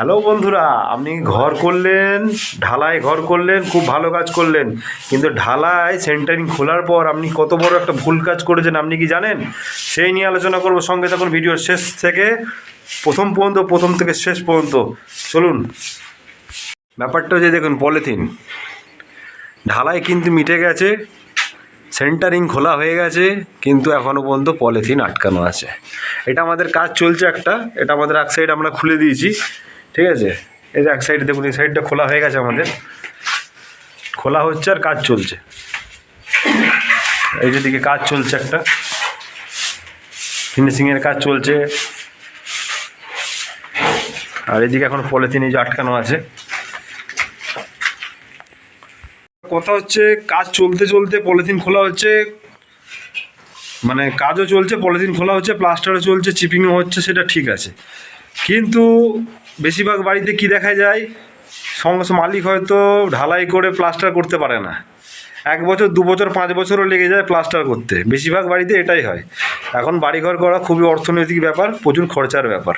Hello বন্ধুরা, আপনি ঘর করলেন, ঢালাই ঘর করলেন, খুব ভালো কাজ করলেন। কিন্তু ঢালাই সেন্টারিং খোলার পর আপনি কত বড় একটা ভুল কাজ করেছেন আপনি কি জানেন? সেই নিয়ে আলোচনা করব সঙ্গে তখন ভিডিওর শেষ থেকে, প্রথম পর্যন্ত, প্রথম থেকে শেষ পর্যন্ত। চলুন, ব্যাপারটা যে দেখুন, পলিথিন। ঢালাই কিন্তু মিটে গেছে, সেন্টারিং খোলা হয়ে গেছে, কিন্তু এখনও পর্যন্ত পলিথিন আটকানো আছে। এটা আমাদের কাজ চলছে একটা, এটা আমাদের এক সাইড আমরা খুলে দিয়েছি। ঠিক আছে? এই যে এক সাইড দেখুন, এই সাইডটা খোলা হয়ে গেছে আমাদের। খোলা হচ্ছে আর কাজ চলছে। এই যেদিকে কাজ চলছে একটা। ফিনিশিংয়ের কাজ চলছে। আর এদিকে এখন পলিথিন এই যে আটকানো আছে। কথা হচ্ছে, কাজ চলতে চলতে পলিথিন খোলা হচ্ছে। মানে কাজও চলছে, পলিথিন খোলা হচ্ছে প্লাস্টারও চলছে চিপিংও হচ্ছে, সেটা ঠিক আছে। কিন্তু বেশিরভাগ বাড়িতে কি দেখা যায়? সমস্ত মালিক হয়তো ঢালাই করে প্লাস্টার করতে পারে না। এক বছর, দু বছর, পাঁচ বছরও লেগে যায় প্লাস্টার করতে। বেশিরভাগ বাড়িতে এটাই হয়। এখন বাড়িঘর করা খুবই অর্থনৈতিক ব্যাপার, প্রচুর খরচার ব্যাপার।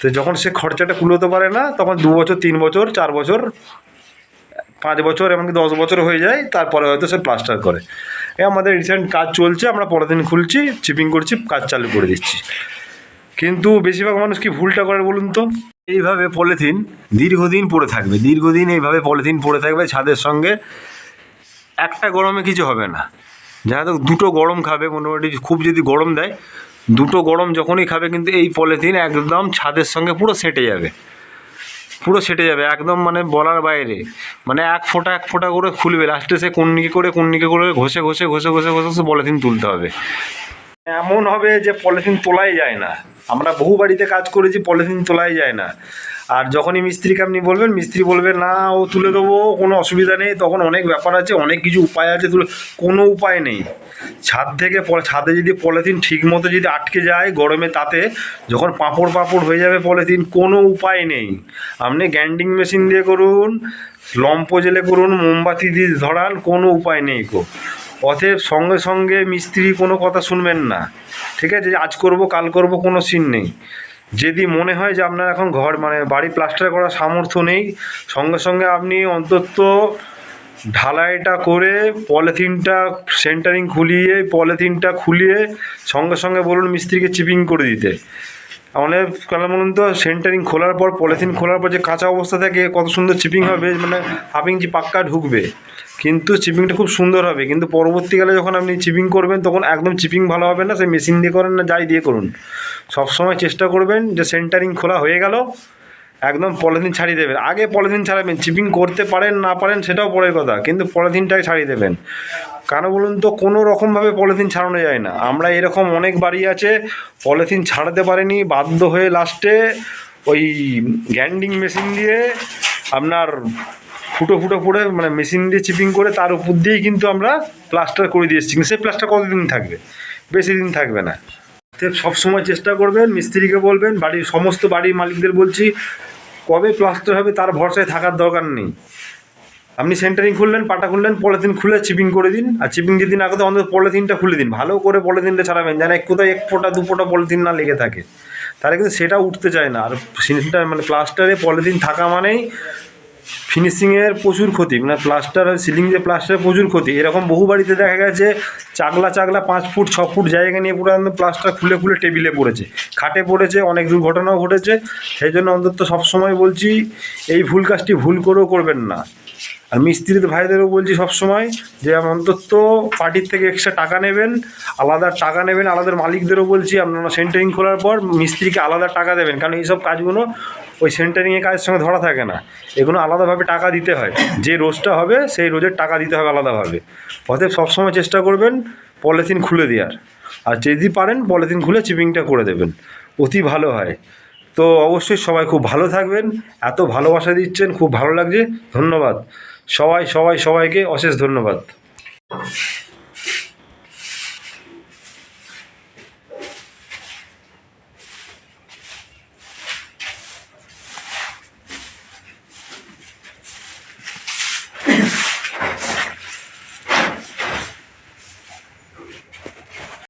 তো যখন সে খরচাটা কুলোতে পারে না, তখন দু বছর, তিন বছর, চার বছর, পাঁচ বছর, এমনকি দশ বছর হয়ে যায়, তারপরে হয়তো সে প্লাস্টার করে। এ আমাদের রিসেন্ট কাজ চলছে, আমরা পরের দিন খুলছি চিপিং করছি, কাজ চালু করে দিচ্ছি। কিন্তু বেশিরভাগ মানুষ কি ভুলটা করে বলুন তো? এইভাবে পলিথিন দীর্ঘদিন পড়ে থাকবে, দীর্ঘদিন এইভাবে পলিথিন পড়ে থাকবে, ছাদের সঙ্গে একটা গরমে কিছু হবে না। তো দুটো গরম খাবে, মোটামুটি খুব যদি গরম দেয়, দুটো গরম যখনই খাবে কিন্তু এই পলিথিন একদম ছাদের সঙ্গে পুরো সেটে যাবে। পুরো সেটে যাবে, একদম মানে বলার বাইরে। মানে এক ফোঁটা এক ফোঁটা করে খুলবে, লাস্টে সে কুন্নিকে করে কুন্নিকে করে ঘষে ঘষে ঘষে ঘষে ঘষে পলিথিন তুলতে হবে। এমন হবে যে পলিথিন তোলাই যায় না। আমরা বহু বাড়িতে কাজ করেছি, পলিথিন তোলাই যায় না। আর যখনই মিস্ত্রিকে আপনি বলবেন, মিস্ত্রি বলবে, না, ও তুলে দেবো, কোনো অসুবিধা নেই। তখন অনেক ব্যাপার আছে, অনেক কিছু উপায় আছে, তুলে, কোনো উপায় নেই। ছাদ থেকে ছাদে যদি পলিথিন ঠিক মতো যদি আটকে যায় গরমে তাতে, যখন পাঁপড় পাঁপড় হয়ে যাবে পলিথিন, কোনো উপায় নেই। আপনি গ্যান্ডিং মেশিন দিয়ে করুন লম্প জেলে করুন, মোমবাতি দিয়ে ধরান, কোনো উপায় নেই গো। অতএব সঙ্গে সঙ্গে মিস্ত্রি কোনো কথা শুনবেন না। ঠিক আছে? আজ করব, কাল করব কোনো সিন নেই। যদি মনে হয় যে আপনার এখন ঘর মানে বাড়ি প্লাস্টার করার সামর্থ্য নেই, সঙ্গে সঙ্গে আপনি অন্তত ঢালাইটা করে পলিথিনটা সেন্টারিং খুলিয়ে, পলিথিনটা খুলিয়ে সঙ্গে সঙ্গে বলুন মিস্ত্রিকে চিপিং করে দিতে। অনেক কেন বলুন তো সেন্টারিং খোলার পর পলিথিন খোলার পর যে কাঁচা অবস্থা থাকে, কত সুন্দর চিপিং হবে মানে হাফ ইঞ্চি পাক্কা ঢুকবে। কিন্তু চিপিংটা খুব সুন্দর হবে। কিন্তু পরবর্তীকালে যখন আপনি চিপিং করবেন, তখন একদম চিপিং ভালো হবে না সে মেশিন দিয়ে করেন না, যাই দিয়ে করুন। সবসময় চেষ্টা করবেন যে সেন্টারিং খোলা হয়ে গেল, একদম পলিথিন ছাড়িয়ে দেবেন। আগে পলিথিন ছাড়াবেন চিপিং করতে পারেন, না পারেন, সেটাও পরের কথা। কিন্তু পলিথিনটাই ছাড়িয়ে দেবেন। কেন বলুন তো, কোনো রকমভাবে পলিথিন ছাড়ানো যায় না। আমরা এরকম অনেক বাড়ি আছে, পলিথিন ছাড়াতে পারেনি, বাধ্য হয়ে লাস্টে ওই গ্যান্ডিং মেশিন দিয়ে আপনার ফুটো ফুটো করে মানে মেশিন দিয়ে চিপিং করে তার উপর দিয়েই কিন্তু আমরা প্লাস্টার করে দিয়ে এসেছি। সেই প্লাস্টার কতদিন থাকবে? বেশি দিন থাকবে না। সব সময় চেষ্টা করবেন, মিস্ত্রিকে বলবেন, বাড়ির সমস্ত বাড়ির মালিকদের বলছি, কবে প্লাস্টার হবে তার ভরসায় থাকার দরকার নেই। আপনি সেন্টারিং খুললেন, পাটা খুললেন, পলিথিন খুলে চিপিং করে দিন। আর চিপিং যদি না করতে অন্তত পলিথিনটা খুলে দিন। ভালো করে পলিথিনটা ছাড়াবেন, যেন এক কোথাও এক ফোঁটা, দু ফোঁটা পলিথিন না লেগে থাকে। তাহলে কিন্তু সেটা উঠতে চায় না। আর সেটা মানে প্লাস্টারে পলিথিন থাকা মানেই ফিনিশিংয়ের প্রচুর ক্ষতি। মানে প্লাস্টার সিলিং যে প্লাস্টারের প্রচুর ক্ষতি। এরকম বহু বাড়িতে দেখা গেছে চাগলা চাগলা পাঁচ ফুট, ছ ফুট জায়গা নিয়ে পুরো প্লাস্টার খুলে খুলে টেবিলে পড়েছে। খাটে পড়েছে, অনেক দুর্ঘটনাও ঘটেছে। সেই জন্য অন্তত সবসময় বলছি, এই ভুল কাজটি ভুল করেও করবেন না। আর মিস্ত্রি ভাইদেরও বলছি সবসময় যে অন্তত পার্টির থেকে এক্সট্রা টাকা নেবেন, আলাদা টাকা নেবেন আলাদা মালিকদেরও বলছি আপনারা সেন্টারিং খোলার পর মিস্ত্রিকে আলাদা টাকা দেবেন, কারণ এইসব কাজগুলো ওই সেন্টারিংয়ের কাজের সঙ্গে ধরা থাকে না। এগুলো আলাদাভাবে টাকা দিতে হয়। যে রোজটা হবে, সেই রোজের টাকা দিতে হবে আলাদাভাবে। অতএব সবসময় চেষ্টা করবেন পলিথিন খুলে দেওয়ার। আর যদি পারেন, পলিথিন খুলে চিপিংটা করে দেবেন। অতি ভালো হয়। তো অবশ্যই সবাই খুব ভালো থাকবেন। এত ভালোবাসা দিচ্ছেন, খুব ভালো লাগছে। ধন্যবাদ। সবাই সবাই সবাইকে অশেষ ধন্যবাদ।